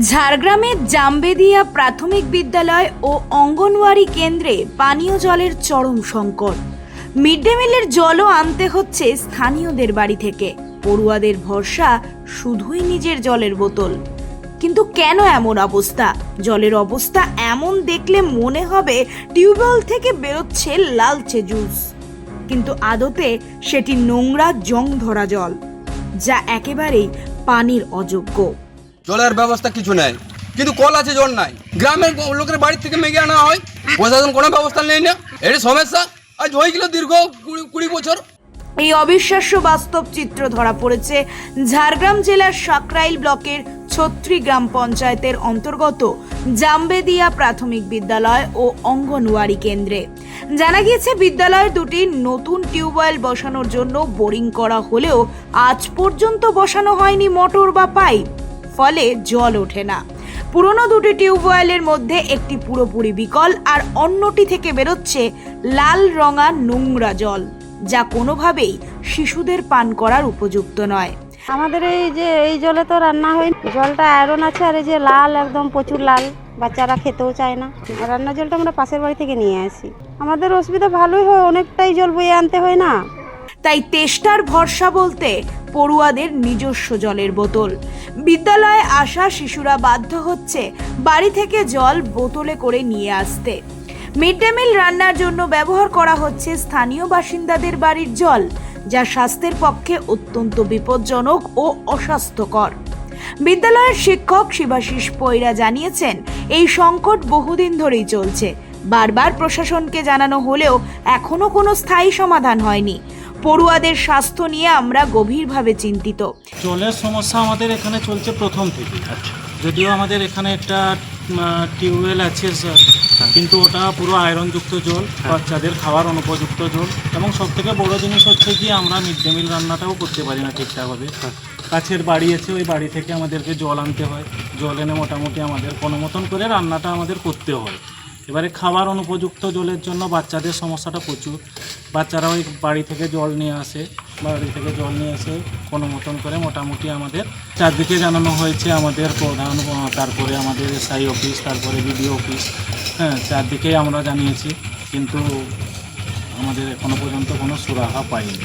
ঝাড়গ্রামের জামবেদিয়া প্রাথমিক বিদ্যালয় ও অঙ্গনওয়াড়ি কেন্দ্রে পানীয় জলের চরম সংকট। মিড ডে মিলের জলও আনতে হচ্ছে স্থানীয়দের বাড়ি থেকে। পড়ুয়াদের ভরসা শুধুই নিজের জলের বোতল। কিন্তু কেন এমন অবস্থা? জলের অবস্থা এমন দেখলে মনে হবে টিউবওয়েল থেকে বেরোচ্ছে লালচে জুস। কিন্তু আদতে সেটি নোংরা জং ধরা জল, যা একেবারেই পানির অযোগ্য। জলের ব্যবস্থা কিছু নেই। কিন্তু কল আছে, জল নাই। গ্রামের লোকের বাড়ি থেকে মেঘে আনা হয়। প্রশাসন কোনো ব্যবস্থা নেই না। এটি সমস্যা। আজ হয়ে গেল দীর্ঘ কুড়ি বছর। এই অবিশ্বাস্য বাস্তব চিত্র ধরা পড়েছে ঝাড়গ্রাম জেলার সাকরাইল ব্লকের ছত্রি গ্রাম পঞ্চায়েতের অন্তর্গত জামবেদিয়া প্রাথমিক বিদ্যালয় ও অঙ্গনওয়াড়ি কেন্দ্রে। জানা গিয়েছে, বিদ্যালয় দুটি নতুন টিউবওয়েল বসানোর জন্য বোরিং করা হলেও আজ পর্যন্ত বসানো হয়নি মোটর বা পাইপ। ফলে জল ওঠে না। পুরনো দুটি টিউবওয়েলের মধ্যে একটি পুরোপুরি বিকল আর অন্যটি থেকে বেরোচ্ছে লাল রঙা নোংরা জল যা কোনোভাবেই শিশুদের পান করার উপযুক্ত নয়। আমাদের এই যে এই জলে তো রান্না হয় জলটা আয়রন আছে আর এই যে লাল একদম প্রচুর লাল। বাচ্চারা খেতেও চায় না। রান্নার জলটা আমরা পাশের বাড়ি থেকে নিয়ে আসি। আমাদের অসুবিধা ভালোই হয় অনেকটাই জল বয়ে আনতে হয় না। তাই তেষ্টার ভরসা বলতে পড়ুয়াদের নিজস্ব জলের বোতল। বিদ্যালয়ে আসা শিশুরা বাধ্য হচ্ছে বাড়ি থেকে জল বোতলে করে নিয়ে আসতে। মিড ডে মিল রান্নার জন্য ব্যবহার করা হচ্ছে স্থানীয় বাসিন্দাদের বাড়ির জল, যা স্বাস্থ্যের পক্ষে অত্যন্ত বিপজ্জনক ও অস্বাস্থ্যকর। বিদ্যালয়ের শিক্ষক শিবাশিস পৈরা জানিয়েছেন, এই সংকট বহুদিন ধরেই চলছে। বারবার প্রশাসনকে জানানো হলেও এখনও কোনো স্থায়ী সমাধান হয়নি। পড়ুয়াদের স্বাস্থ্য নিয়ে আমরা গভীরভাবে চিন্তিত। জলের সমস্যা আমাদের এখানে চলছে প্রথম থেকে। যদিও আমাদের এখানে একটা টিউবওয়েল আছে স্যার, কিন্তু ওটা পুরো আয়রনযুক্ত জল বাচ্চাদের খাওয়ার অনুপযুক্ত জল। এবং সব থেকে বড় জিনিস হচ্ছে কি আমরা মিড ডে মিল রান্নাটাও করতে পারি না ঠিকঠাকভাবে। কাছের বাড়ি আছে ওই বাড়ি থেকে আমাদেরকে জল আনতে হয়। জল এনে মোটামুটি আমাদের কোনো মতন করে রান্নাটা আমাদের করতে হয়। এবারে খাবার অনুপযুক্ত জলের জন্য বাচ্চাদের সমস্যাটা প্রচুর। বাচ্চারা ওই বাড়ি থেকে জল নিয়ে আসে, বাড়ি থেকে জল নিয়ে এসে কোনো মতন করে মোটামুটি আমাদের চারদিকে জানানো হয়েছে, আমাদের প্রধান তারপরে আমাদের এসআই অফিস, তারপরে বিডিও অফিস হ্যাঁ চারদিকে আমরা জানিয়েছি, কিন্তু আমাদের এখনও পর্যন্ত কোনো সুরাহা পাইনি।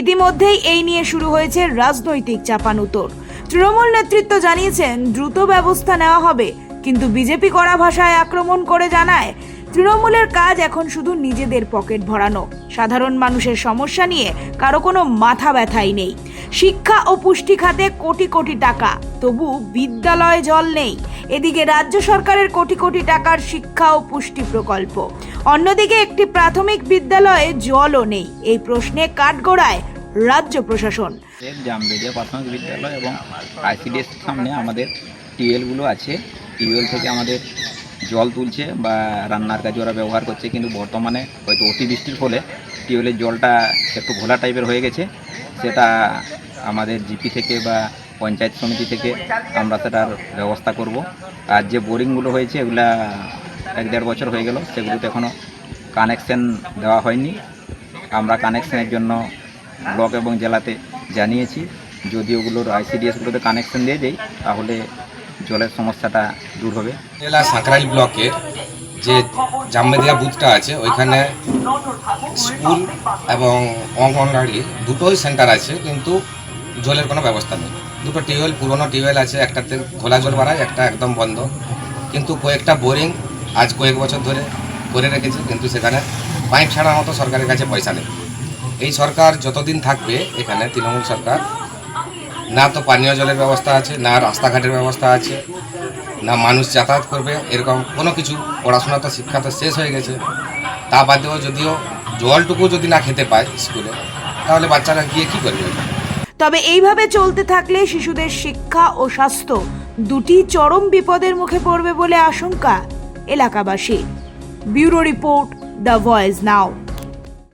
ইতিমধ্যেই এই নিয়ে শুরু হয়েছে রাজনৈতিক চাপানুতর। তৃণমূল নেতৃত্ব জানিয়েছেন, দ্রুত ব্যবস্থা নেওয়া হবে কিন্তু বিজেপি কড়া ভাষায় আক্রমণ করে জানায়, তৃণমূলের কাজ এখন শুধু নিজেদের পকেট ভরানো। সাধারণ মানুষের সমস্যা নিয়ে কারও কোনো মাথা ব্যথাই নেই। শিক্ষা ও পুষ্টি খাতে কোটি কোটি টাকা, তবু বিদ্যালয়ে জল নেই। এদিকে রাজ্য সরকারের কোটি কোটি টাকার শিক্ষা ও পুষ্টি প্রকল্প। অন্যদিকে একটি প্রাথমিক বিদ্যালয়ে জলও নেই। এই প্রশ্নে কাঠগোড়ায় রাজ্য প্রশাসন। জামবেদিয়া প্রাথমিক বিদ্যালয় এবং আইসিডিএস সামনে আমাদের টিউবওয়েলগুলো আছে। টিউবওয়েল থেকে আমাদের জল তুলছে বা রান্নার কাজে ওরা ব্যবহার করছে, কিন্তু বর্তমানে হয়তো অতিবৃষ্টির ফলে টিউবওয়েলের জলটা একটু ঘোলা টাইপের হয়ে গেছে। সেটা আমাদের জিপি থেকে বা পঞ্চায়েত সমিতি থেকে আমরা সেটার ব্যবস্থা করব। আর যে বোরিংগুলো হয়েছে, এগুলা এক দেড় বছর হয়ে গেল, সেগুলোতে এখনও কানেকশন দেওয়া হয়নি। আমরা কানেকশনের জন্য ব্লক এবং জেলাতে জানিয়েছি। যদি ওগুলোর আইসিডিএসগুলোতে কানেকশন দিয়ে দেয় তাহলে জলের সমস্যাটা দূর হবে। জেলা সাঁকরাইল ব্লকের যে জামবেদিয়া বুথটা আছে, ওইখানে স্কুল এবং অঙ্গনওয়াড়ি দুটোই সেন্টার আছে, কিন্তু জলের কোনো ব্যবস্থা নেই। দুটো টিউবওয়েল, পুরনো টিউবওয়েল আছে, একটাতে ঘোলা জল বাড়ায়, একটা একদম বন্ধ। কিন্তু কয়েকটা বোরিং আজ কয়েক বছর ধরে করে রেখেছে, কিন্তু সেখানে পাইপ ছাড়ার মতো সরকারের কাছে পয়সা নেই। এই সরকার যতদিন থাকবে, এখানে তৃণমূল সরকার না তো পানীয় জলের ব্যবস্থা আছে, না রাস্তাঘাটের ব্যবস্থা আছে, না মানুষ যাতায়াত করবে, এরকম কোনো কিছু পড়াশোনা তো শিক্ষা তো শেষ হয়ে গেছে। তা বাদেও যদিও জলটুকু যদি না খেতে পায় স্কুলে, তাহলে বাচ্চারা গিয়ে কী করবে? তবে এইভাবে চলতে থাকলে শিশুদের শিক্ষা ও স্বাস্থ্য দুটি চরম বিপদের মুখে পড়বে বলে আশঙ্কা এলাকাবাসী bureau report the voice now.